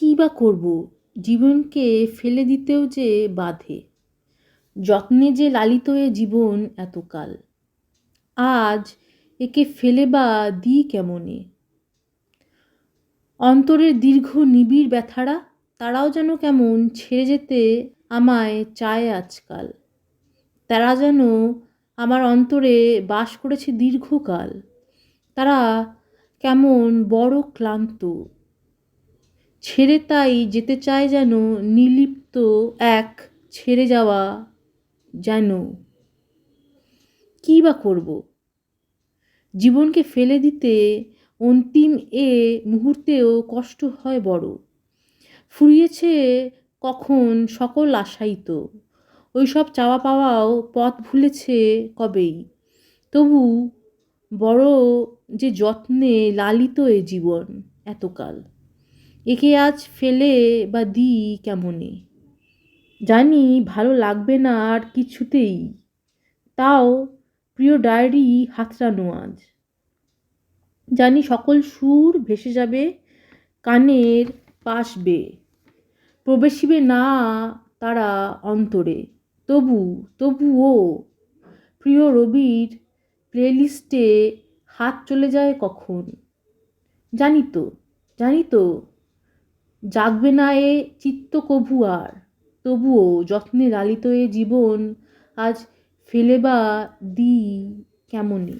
কী বা করব? জীবনকে ফেলে দিতেও যে বাধে। যত্নে যে লালিত এ জীবন এতকাল। আজ একে ফেলে বা দিই কেমনে? অন্তরের দীর্ঘ নিবিড় ব্যথারা, তারাও যেন কেমন ছেড়ে যেতে আমায় চায় আজকাল। তারা যেন আমার অন্তরে বাস করেছে দীর্ঘকাল। তারা কেমন বড় ক্লান্ত। ছেড়ে তাই যেতে চায় যেন নিলিপ্ত এক ছেড়ে যাওয়া যেন। কী বা করব? জীবনকে ফেলে দিতে অন্তিম এ মুহূর্তেও কষ্ট হয় বড়। ফুরিয়েছে কখন সকল আশাই তো। ওই সব চাওয়া পাওয়াও পথ ভুলেছে কবেই। তবু বড় যে যত্নে লালিত এ জীবন এতকাল। একে আজ ফেলে বা দিই কেমনে? জানি ভালো লাগবে না আর কিছুতেই। তাও প্রিয় ডায়েরি হাতড়ানো আজ। জানি সকল সুর ভেসে যাবে, কানের পাশ বেয়ে প্রবেশিবে না তারা অন্তরে। তবু, তবুও প্রিয় রবির প্লেলিস্টে হাত চলে যায় কখন? জানি তো জানি তো। জাগবে না এ চিত্ত কভু আর। তবুও যত্নে লালিত এ জীবন আজ ফেলে বা দিই কেমনই